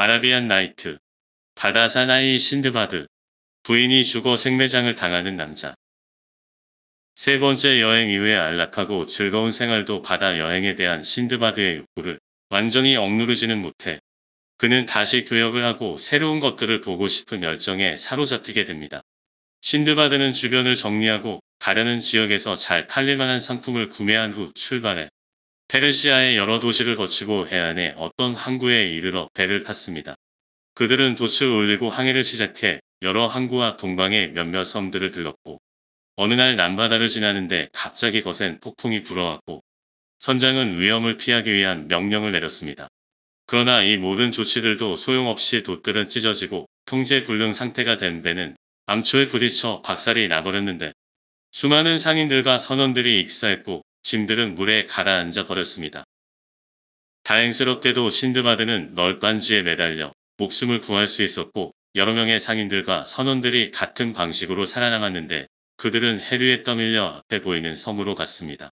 아라비안 나이트, 바다 사나이 신드바드, 부인이 죽어 생매장을 당하는 남자. 세 번째 여행 이후에 안락하고 즐거운 생활도 바다 여행에 대한 신드바드의 욕구를 완전히 억누르지는 못해 그는 다시 교역을 하고 새로운 것들을 보고 싶은 열정에 사로잡히게 됩니다. 신드바드는 주변을 정리하고 가려는 지역에서 잘 팔릴 만한 상품을 구매한 후 출발해 페르시아의 여러 도시를 거치고 해안의 어떤 항구에 이르러 배를 탔습니다. 그들은 돛을 올리고 항해를 시작해 여러 항구와 동방의 몇몇 섬들을 들렀고 어느 날 남바다를 지나는데 갑자기 거센 폭풍이 불어왔고 선장은 위험을 피하기 위한 명령을 내렸습니다. 그러나 이 모든 조치들도 소용없이 돛들은 찢어지고 통제 불능 상태가 된 배는 암초에 부딪혀 박살이 나버렸는데 수많은 상인들과 선원들이 익사했고 짐들은 물에 가라앉아 버렸습니다. 다행스럽게도 신드바드는 널빤지에 매달려 목숨을 구할 수 있었고 여러 명의 상인들과 선원들이 같은 방식으로 살아남았는데 그들은 해류에 떠밀려 앞에 보이는 섬으로 갔습니다.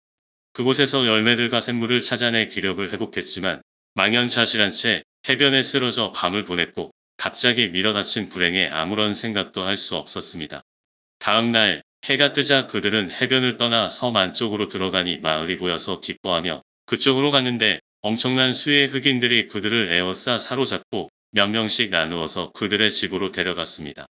그곳에서 열매들과 샘물을 찾아내 기력을 회복했지만 망연자실한 채 해변에 쓰러져 밤을 보냈고 갑자기 밀어닥친 불행에 아무런 생각도 할 수 없었습니다. 다음 날 해가 뜨자 그들은 해변을 떠나 섬 안쪽으로 들어가니 마을이 보여서 기뻐하며 그쪽으로 갔는데 엄청난 수의 흑인들이 그들을 에워싸 사로잡고 몇 명씩 나누어서 그들의 집으로 데려갔습니다.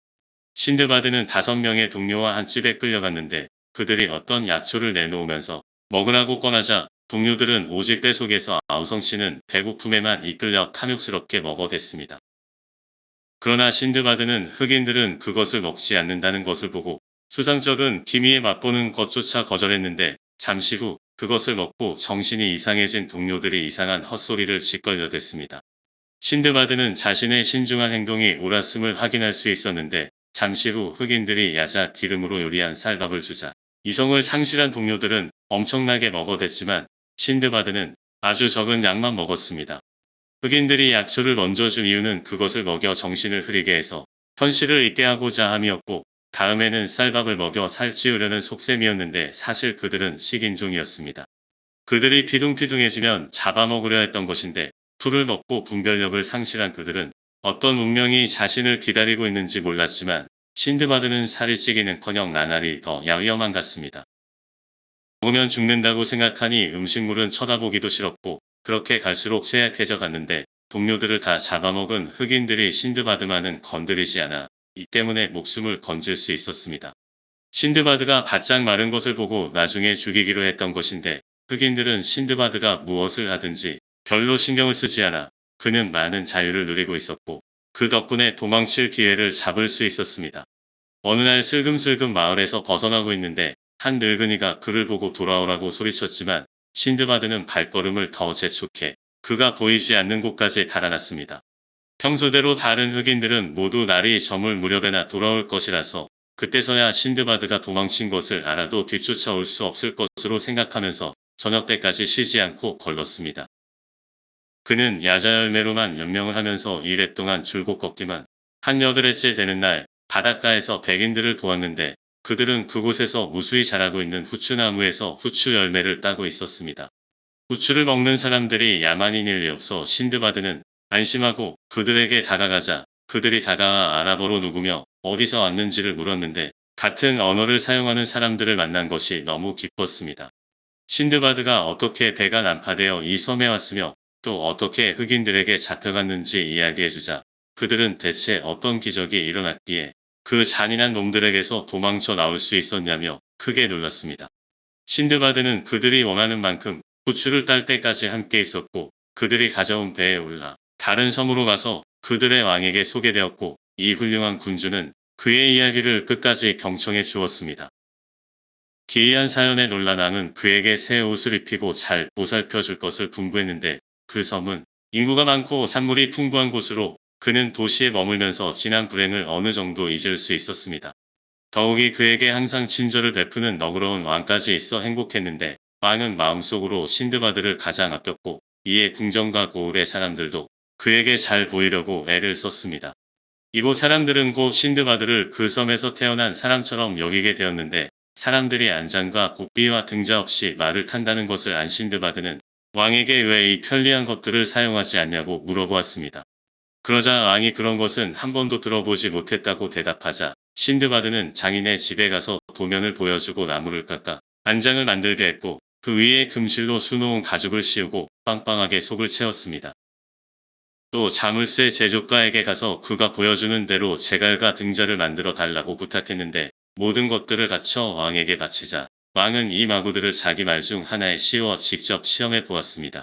신드바드는 다섯 명의 동료와 한 집에 끌려갔는데 그들이 어떤 약초를 내놓으면서 먹으라고 꺼내자 동료들은 오직 뱃속에서 아우성 씨는 배고픔에만 이끌려 탐욕스럽게 먹어댔습니다. 그러나 신드바드는 흑인들은 그것을 먹지 않는다는 것을 보고 수상적은 기미에 맛보는 것조차 거절했는데 잠시 후 그것을 먹고 정신이 이상해진 동료들이 이상한 헛소리를 짓걸려댔습니다. 신드바드는 자신의 신중한 행동이 옳았음을 확인할 수 있었는데 잠시 후 흑인들이 야자 기름으로 요리한 쌀밥을 주자 이성을 상실한 동료들은 엄청나게 먹어댔지만 신드바드는 아주 적은 양만 먹었습니다. 흑인들이 약초를 먼저 준 이유는 그것을 먹여 정신을 흐리게 해서 현실을 잊게 하고자 함이었고 다음에는 쌀밥을 먹여 살찌우려는 속셈이었는데 사실 그들은 식인종이었습니다. 그들이 피둥피둥해지면 잡아먹으려 했던 것인데 풀을 먹고 분별력을 상실한 그들은 어떤 운명이 자신을 기다리고 있는지 몰랐지만 신드바드는 살이 찌기는커녕 나날이 더 야위험한 같습니다. 먹으면 죽는다고 생각하니 음식물은 쳐다보기도 싫었고 그렇게 갈수록 쇠약해져 갔는데 동료들을 다 잡아먹은 흑인들이 신드바드만은 건드리지 않아 이 때문에 목숨을 건질 수 있었습니다. 신드바드가 바짝 마른 것을 보고 나중에 죽이기로 했던 것인데 흑인들은 신드바드가 무엇을 하든지 별로 신경을 쓰지 않아 그는 많은 자유를 누리고 있었고 그 덕분에 도망칠 기회를 잡을 수 있었습니다. 어느 날 슬금슬금 마을에서 벗어나고 있는데 한 늙은이가 그를 보고 돌아오라고 소리쳤지만 신드바드는 발걸음을 더 재촉해 그가 보이지 않는 곳까지 달아났습니다. 평소대로 다른 흑인들은 모두 날이 저물 무렵에나 돌아올 것이라서 그때서야 신드바드가 도망친 것을 알아도 뒤쫓아올 수 없을 것으로 생각하면서 저녁 때까지 쉬지 않고 걸렀습니다. 그는 야자 열매로만 연명을 하면서 이랫동안 줄곧 걷기만 한 여덟해째 되는 날 바닷가에서 백인들을 보았는데 그들은 그곳에서 무수히 자라고 있는 후추나무에서 후추 열매를 따고 있었습니다. 후추를 먹는 사람들이 야만인일 리 없어 신드바드는 안심하고 그들에게 다가가자 그들이 다가와 아랍어로 누구며 어디서 왔는지를 물었는데 같은 언어를 사용하는 사람들을 만난 것이 너무 기뻤습니다. 신드바드가 어떻게 배가 난파되어 이 섬에 왔으며 또 어떻게 흑인들에게 잡혀갔는지 이야기해주자 그들은 대체 어떤 기적이 일어났기에 그 잔인한 놈들에게서 도망쳐 나올 수 있었냐며 크게 놀랐습니다. 신드바드는 그들이 원하는 만큼 부추를 딸 때까지 함께 있었고 그들이 가져온 배에 올라 다른 섬으로 가서 그들의 왕에게 소개되었고 이 훌륭한 군주는 그의 이야기를 끝까지 경청해 주었습니다. 기이한 사연에 놀란 왕은 그에게 새 옷을 입히고 잘 보살펴 줄 것을 분부했는데 그 섬은 인구가 많고 산물이 풍부한 곳으로 그는 도시에 머물면서 지난 불행을 어느 정도 잊을 수 있었습니다. 더욱이 그에게 항상 친절을 베푸는 너그러운 왕까지 있어 행복했는데 왕은 마음속으로 신드바드를 가장 아꼈고 이에 궁정과 고을의 사람들도 그에게 잘 보이려고 애를 썼습니다. 이곳 사람들은 곧 신드바드를 그 섬에서 태어난 사람처럼 여기게 되었는데 사람들이 안장과 고삐와 등자 없이 말을 탄다는 것을 안 신드바드는 왕에게 왜 이 편리한 것들을 사용하지 않냐고 물어보았습니다. 그러자 왕이 그런 것은 한 번도 들어보지 못했다고 대답하자 신드바드는 장인의 집에 가서 도면을 보여주고 나무를 깎아 안장을 만들게 했고 그 위에 금실로 수놓은 가죽을 씌우고 빵빵하게 속을 채웠습니다. 또 자물쇠 제조가에게 가서 그가 보여주는 대로 제갈과 등자를 만들어 달라고 부탁했는데 모든 것들을 갖춰 왕에게 바치자 왕은 이 마구들을 자기 말 중 하나에 씌워 직접 시험해 보았습니다.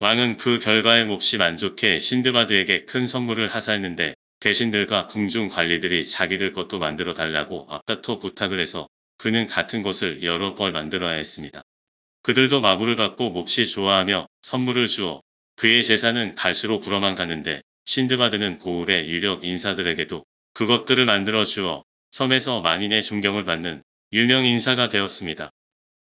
왕은 그 결과에 몹시 만족해 신드바드에게 큰 선물을 하사했는데 대신들과 궁중 관리들이 자기들 것도 만들어 달라고 앞다퉈 부탁을 해서 그는 같은 것을 여러 벌 만들어야 했습니다. 그들도 마구를 받고 몹시 좋아하며 선물을 주어 그의 재산은 갈수록 불어만 갔는데 신드바드는 고을의 유력 인사들에게도 그것들을 만들어 주어 섬에서 만인의 존경을 받는 유명 인사가 되었습니다.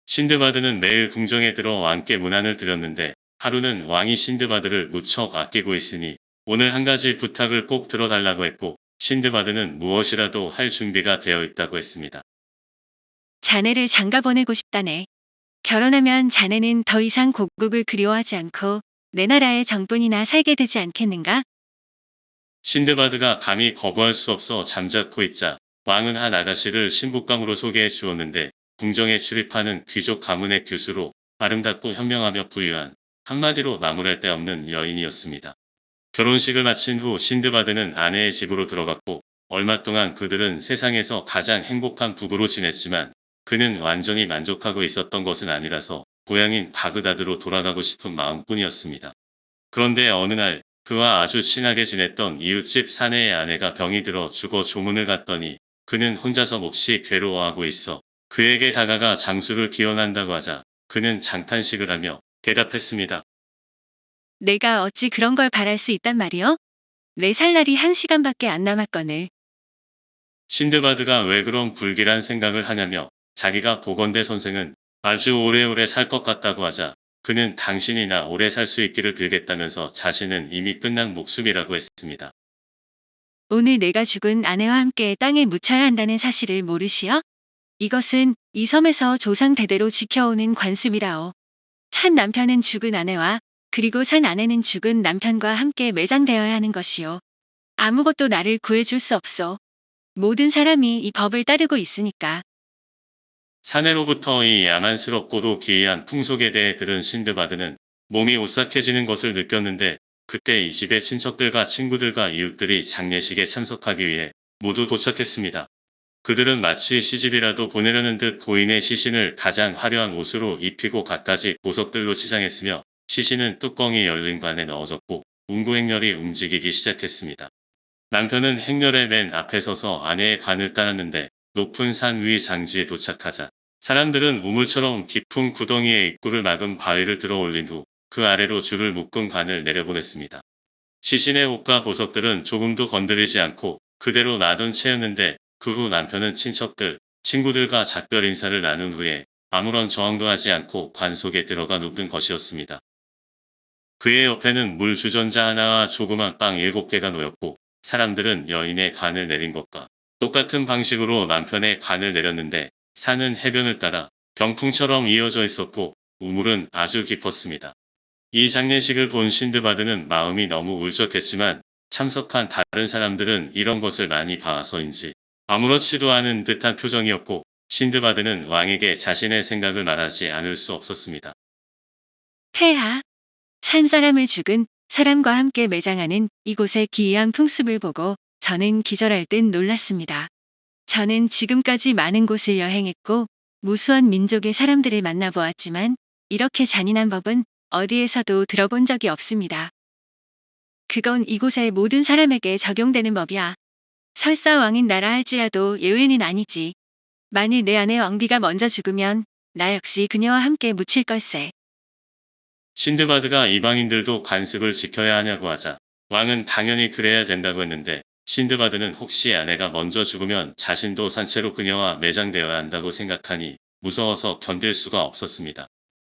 신드바드는 매일 궁정에 들어 왕께 문안을 드렸는데 하루는 왕이 신드바드를 무척 아끼고 있으니 오늘 한 가지 부탁을 꼭 들어달라고 했고 신드바드는 무엇이라도 할 준비가 되어 있다고 했습니다. 자네를 장가 보내고 싶다네. 결혼하면 자네는 더 이상 고국을 그리워하지 않고 내 나라의 정뿐이나 살게 되지 않겠는가? 신드바드가 감히 거부할 수 없어 잠자코 있자 왕은 한 아가씨를 신부감으로 소개해 주었는데 궁정에 출입하는 귀족 가문의 교수로 아름답고 현명하며 부유한 한마디로 나무랄 데 없는 여인이었습니다. 결혼식을 마친 후 신드바드는 아내의 집으로 들어갔고 얼마 동안 그들은 세상에서 가장 행복한 부부로 지냈지만 그는 완전히 만족하고 있었던 것은 아니라서 고향인 바그다드로 돌아가고 싶은 마음뿐이었습니다. 그런데 어느 날 그와 아주 친하게 지냈던 이웃집 사내의 아내가 병이 들어 죽어 조문을 갔더니 그는 혼자서 몹시 괴로워하고 있어 그에게 다가가 장수를 기원한다고 하자 그는 장탄식을 하며 대답했습니다. 내가 어찌 그런 걸 바랄 수 있단 말이요? 내살 날이 한 시간밖에 안 남았거늘. 신드바드가 왜 그런 불길한 생각을 하냐며 자기가 보건대 선생은 아주 오래오래 살 것 같다고 하자 그는 당신이나 오래 살 수 있기를 빌겠다면서 자신은 이미 끝난 목숨이라고 했습니다. 오늘 내가 죽은 아내와 함께 땅에 묻혀야 한다는 사실을 모르시어? 이것은 이 섬에서 조상 대대로 지켜오는 관습이라오. 산 남편은 죽은 아내와 그리고 산 아내는 죽은 남편과 함께 매장되어야 하는 것이오. 아무것도 나를 구해줄 수 없소. 모든 사람이 이 법을 따르고 있으니까. 사내로부터 이 야만스럽고도 기이한 풍속에 대해 들은 신드바드는 몸이 오싹해지는 것을 느꼈는데 그때 이 집의 친척들과 친구들과 이웃들이 장례식에 참석하기 위해 모두 도착했습니다. 그들은 마치 시집이라도 보내려는 듯 고인의 시신을 가장 화려한 옷으로 입히고 갖가지 보석들로 치장했으며 시신은 뚜껑이 열린 관에 넣어졌고 운구 행렬이 움직이기 시작했습니다. 남편은 행렬의 맨 앞에 서서 아내의 관을 따랐는데 높은 산 위 장지에 도착하자 사람들은 우물처럼 깊은 구덩이에 입구를 막은 바위를 들어 올린 후 그 아래로 줄을 묶은 관을 내려보냈습니다. 시신의 옷과 보석들은 조금도 건드리지 않고 그대로 놔둔 채였는데 그 후 남편은 친척들, 친구들과 작별 인사를 나눈 후에 아무런 저항도 하지 않고 관 속에 들어가 눕는 것이었습니다. 그의 옆에는 물 주전자 하나와 조그만 빵 일곱 개가 놓였고 사람들은 여인의 관을 내린 것과 똑같은 방식으로 남편의 관을 내렸는데 산은 해변을 따라 병풍처럼 이어져 있었고 우물은 아주 깊었습니다. 이 장례식을 본 신드바드는 마음이 너무 울적했지만 참석한 다른 사람들은 이런 것을 많이 봐서인지 아무렇지도 않은 듯한 표정이었고 신드바드는 왕에게 자신의 생각을 말하지 않을 수 없었습니다. 폐하. 산 사람을 죽은 사람과 함께 매장하는 이곳의 기이한 풍습을 보고 저는 기절할 듯 놀랐습니다. 저는 지금까지 많은 곳을 여행했고 무수한 민족의 사람들을 만나보았지만 이렇게 잔인한 법은 어디에서도 들어본 적이 없습니다. 그건 이곳의 모든 사람에게 적용되는 법이야. 설사 왕인 나라 할지라도 예외는 아니지. 만일 내 아내 왕비가 먼저 죽으면 나 역시 그녀와 함께 묻힐 걸세. 신드바드가 이방인들도 관습을 지켜야 하냐고 하자 왕은 당연히 그래야 된다고 했는데 신드바드는 혹시 아내가 먼저 죽으면 자신도 산채로 그녀와 매장되어야 한다고 생각하니 무서워서 견딜 수가 없었습니다.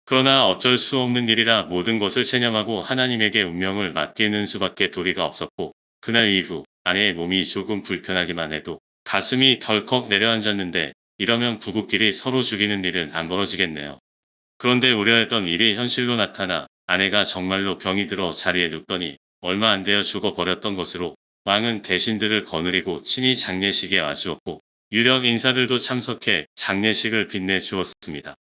그러나 어쩔 수 없는 일이라 모든 것을 체념하고 하나님에게 운명을 맡기는 수밖에 도리가 없었고 그날 이후 아내의 몸이 조금 불편하기만 해도 가슴이 덜컥 내려앉았는데 이러면 부부끼리 서로 죽이는 일은 안 벌어지겠네요. 그런데 우려했던 일이 현실로 나타나 아내가 정말로 병이 들어 자리에 눕더니 얼마 안 되어 죽어버렸던 것으로 왕은 대신들을 거느리고 친히 장례식에 와주었고 유력 인사들도 참석해 장례식을 빛내주었습니다.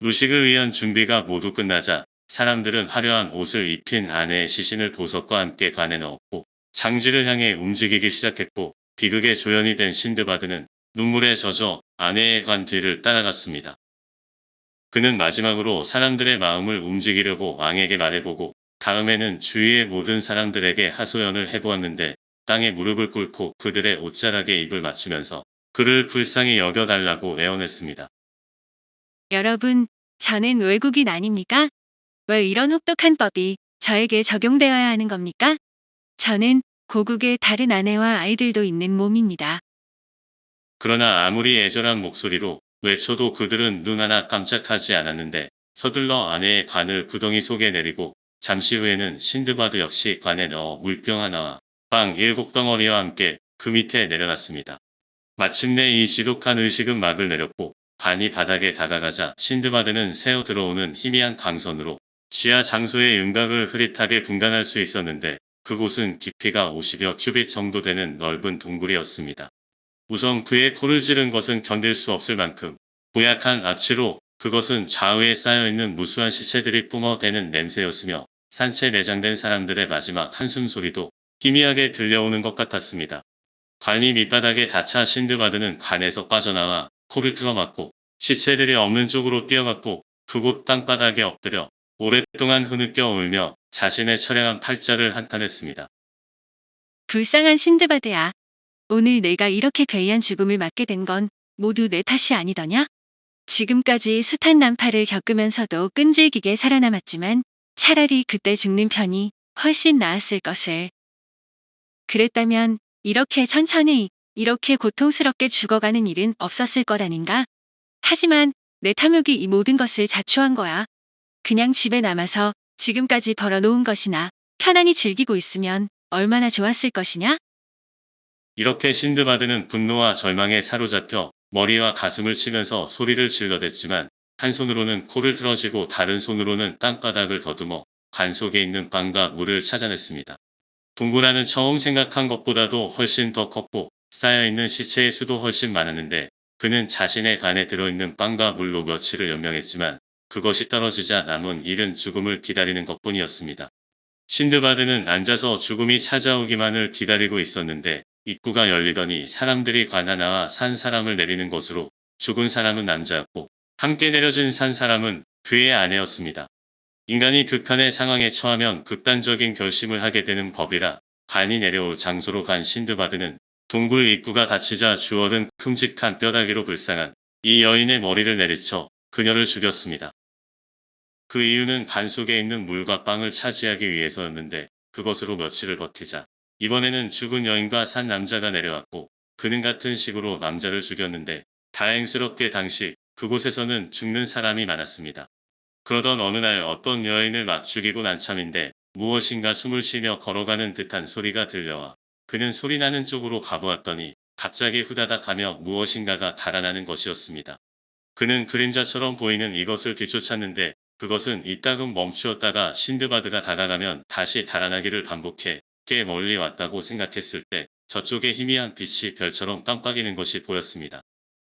의식을 위한 준비가 모두 끝나자 사람들은 화려한 옷을 입힌 아내의 시신을 보석과 함께 관에 넣었고 장지를 향해 움직이기 시작했고 비극에 조연이 된 신드바드는 눈물에 젖어 아내의 관 뒤를 따라갔습니다. 그는 마지막으로 사람들의 마음을 움직이려고 왕에게 말해보고 다음에는 주위의 모든 사람들에게 하소연을 해보았는데 땅에 무릎을 꿇고 그들의 옷자락에 입을 맞추면서 그를 불쌍히 여겨달라고 애원했습니다. 여러분, 저는 외국인 아닙니까? 왜 이런 혹독한 법이 저에게 적용되어야 하는 겁니까? 저는 고국의 다른 아내와 아이들도 있는 몸입니다. 그러나 아무리 애절한 목소리로 외쳐도 그들은 눈 하나 깜짝하지 않았는데 서둘러 아내의 관을 구덩이 속에 내리고 잠시 후에는 신드바드 역시 관에 넣어 물병 하나와 빵 일곱 덩어리와 함께 그 밑에 내려놨습니다. 마침내 이 지독한 의식은 막을 내렸고 관이 바닥에 다가가자 신드바드는 새어 들어오는 희미한 강선으로 지하 장소의 윤곽을 흐릿하게 분간할 수 있었는데 그곳은 깊이가 50여 큐빗 정도 되는 넓은 동굴이었습니다. 우선 그의 코를 찌른 것은 견딜 수 없을 만큼 고약한 악취로 그것은 좌우에 쌓여있는 무수한 시체들이 뿜어대는 냄새였으며 산채 내장된 사람들의 마지막 한숨 소리도 희미하게 들려오는 것 같았습니다. 관이 밑바닥에 닫혀 신드바드는 관에서 빠져나와 코를 틀어막고 시체들이 없는 쪽으로 뛰어갔고 그곳 땅바닥에 엎드려 오랫동안 흐느껴 울며 자신의 처량한 팔자를 한탄했습니다. 불쌍한 신드바드야. 오늘 내가 이렇게 괴이한 죽음을 맞게 된 건 모두 내 탓이 아니더냐? 지금까지 숱한 난파를 겪으면서도 끈질기게 살아남았지만 차라리 그때 죽는 편이 훨씬 나았을 것을. 그랬다면 이렇게 천천히 이렇게 고통스럽게 죽어가는 일은 없었을 것 아닌가? 하지만 내 탐욕이 이 모든 것을 자초한 거야. 그냥 집에 남아서 지금까지 벌어놓은 것이나 편안히 즐기고 있으면 얼마나 좋았을 것이냐? 이렇게 신드바드는 분노와 절망에 사로잡혀 머리와 가슴을 치면서 소리를 질러댔지만 한 손으로는 코를 틀어쥐고 다른 손으로는 땅바닥을 더듬어 관 속에 있는 빵과 물을 찾아냈습니다. 동굴 안은 처음 생각한 것보다도 훨씬 더 컸고 쌓여있는 시체의 수도 훨씬 많았는데 그는 자신의 간에 들어있는 빵과 물로 며칠을 연명했지만 그것이 떨어지자 남은 일은 죽음을 기다리는 것뿐이었습니다. 신드바드는 앉아서 죽음이 찾아오기만을 기다리고 있었는데 입구가 열리더니 사람들이 관 하나와 산 사람을 내리는 것으로 죽은 사람은 남자였고 함께 내려진 산 사람은 그의 아내였습니다. 인간이 극한의 상황에 처하면 극단적인 결심을 하게 되는 법이라 관이 내려올 장소로 간 신드바드는 동굴 입구가 닫히자 주워든 큼직한 뼈다귀로 불쌍한 이 여인의 머리를 내리쳐 그녀를 죽였습니다. 그 이유는 관 속에 있는 물과 빵을 차지하기 위해서였는데 그것으로 며칠을 버티자 이번에는 죽은 여인과 산 남자가 내려왔고 그는 같은 식으로 남자를 죽였는데 다행스럽게 당시 그곳에서는 죽는 사람이 많았습니다. 그러던 어느 날 어떤 여인을 막 죽이고 난 참인데 무엇인가 숨을 쉬며 걸어가는 듯한 소리가 들려와 그는 소리나는 쪽으로 가보았더니 갑자기 후다닥 하며 무엇인가가 달아나는 것이었습니다. 그는 그림자처럼 보이는 이것을 뒤쫓았는데 그것은 이따금 멈추었다가 신드바드가 다가가면 다시 달아나기를 반복해 꽤 멀리 왔다고 생각했을 때 저쪽에 희미한 빛이 별처럼 깜빡이는 것이 보였습니다.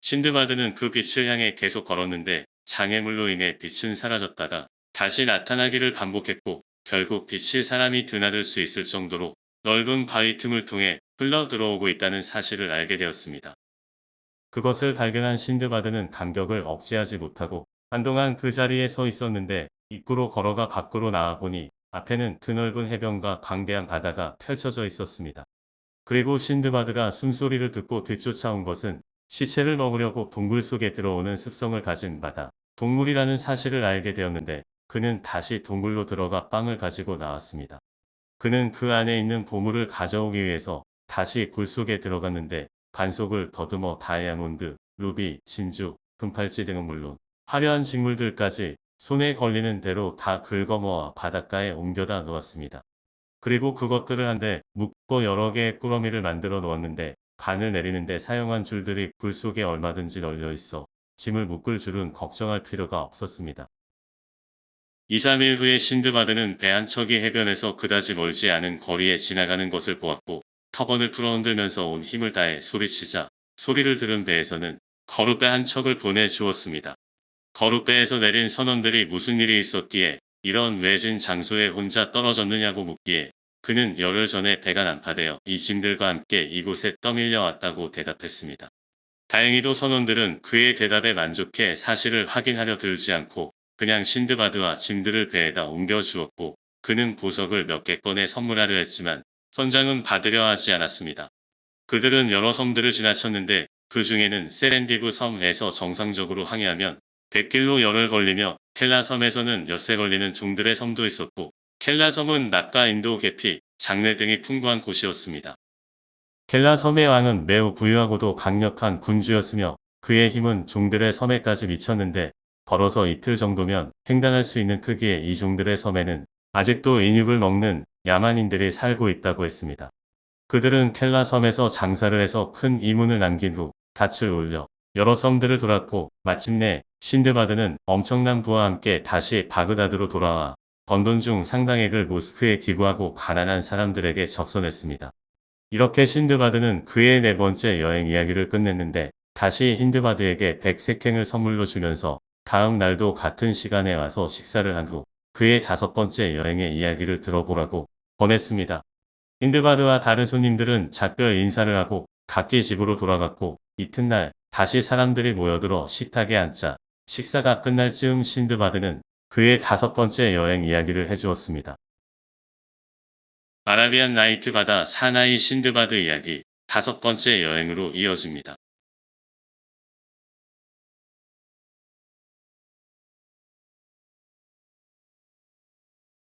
신드바드는 그 빛을 향해 계속 걸었는데 장애물로 인해 빛은 사라졌다가 다시 나타나기를 반복했고 결국 빛이 사람이 드나들 수 있을 정도로 넓은 바위 틈을 통해 흘러 들어오고 있다는 사실을 알게 되었습니다. 그것을 발견한 신드바드는 감격을 억제하지 못하고 한동안 그 자리에 서 있었는데 입구로 걸어가 밖으로 나와 보니 앞에는 드넓은 해변과 광대한 바다가 펼쳐져 있었습니다. 그리고 신드바드가 숨소리를 듣고 뒤쫓아온 것은 시체를 먹으려고 동굴 속에 들어오는 습성을 가진 바다, 동물이라는 사실을 알게 되었는데 그는 다시 동굴로 들어가 빵을 가지고 나왔습니다. 그는 그 안에 있는 보물을 가져오기 위해서 다시 굴 속에 들어갔는데 간속을 더듬어 다이아몬드, 루비, 진주, 금팔찌 등은 물론 화려한 식물들까지 손에 걸리는 대로 다 긁어모아 바닷가에 옮겨다 놓았습니다. 그리고 그것들을 한데 묶고 여러 개의 꾸러미를 만들어 놓았는데 간을 내리는데 사용한 줄들이 굴 속에 얼마든지 널려 있어 짐을 묶을 줄은 걱정할 필요가 없었습니다. 2, 3일 후에 신드바드는 배 한 척이 해변에서 그다지 멀지 않은 거리에 지나가는 것을 보았고 터번을 풀어 흔들면서 온 힘을 다해 소리치자 소리를 들은 배에서는 거룻배 한 척을 보내주었습니다. 거룻배에서 내린 선원들이 무슨 일이 있었기에 이런 외진 장소에 혼자 떨어졌느냐고 묻기에 그는 열흘 전에 배가 난파되어 이 짐들과 함께 이곳에 떠밀려 왔다고 대답했습니다. 다행히도 선원들은 그의 대답에 만족해 사실을 확인하려 들지 않고 그냥 신드바드와 짐들을 배에다 옮겨 주었고 그는 보석을 몇 개 꺼내 선물하려 했지만 선장은 받으려 하지 않았습니다. 그들은 여러 섬들을 지나쳤는데 그 중에는 세렌디브 섬에서 정상적으로 항해하면 100길로 열흘 걸리며 켈라 섬에서는 엿새 걸리는 종들의 섬도 있었고 켈라 섬은 낙과 인도 계피, 장례 등이 풍부한 곳이었습니다. 켈라 섬의 왕은 매우 부유하고도 강력한 군주였으며 그의 힘은 종들의 섬에까지 미쳤는데 걸어서 이틀 정도면 횡단할 수 있는 크기의 이 종들의 섬에는 아직도 인육을 먹는 야만인들이 살고 있다고 했습니다. 그들은 켈라 섬에서 장사를 해서 큰 이문을 남긴 후 닻을 올려 여러 섬들을 돌았고 마침내 신드바드는 엄청난 부와 함께 다시 바그다드로 돌아와 번돈 중 상당액을 모스크에 기부하고 가난한 사람들에게 적선했습니다. 이렇게 신드바드는 그의 네 번째 여행 이야기를 끝냈는데 다시 힌드바드에게 백색행을 선물로 주면서 다음 날도 같은 시간에 와서 식사를 한 후 그의 다섯 번째 여행의 이야기를 들어보라고 권했습니다. 힌드바드와 다른 손님들은 작별 인사를 하고 각기 집으로 돌아갔고 이튿날 다시 사람들이 모여들어 식탁에 앉자 식사가 끝날 즈음 신드바드는 그의 다섯 번째 여행 이야기를 해주었습니다. 아라비안 나이트 바다 사나이 신드바드 이야기 다섯 번째 여행으로 이어집니다.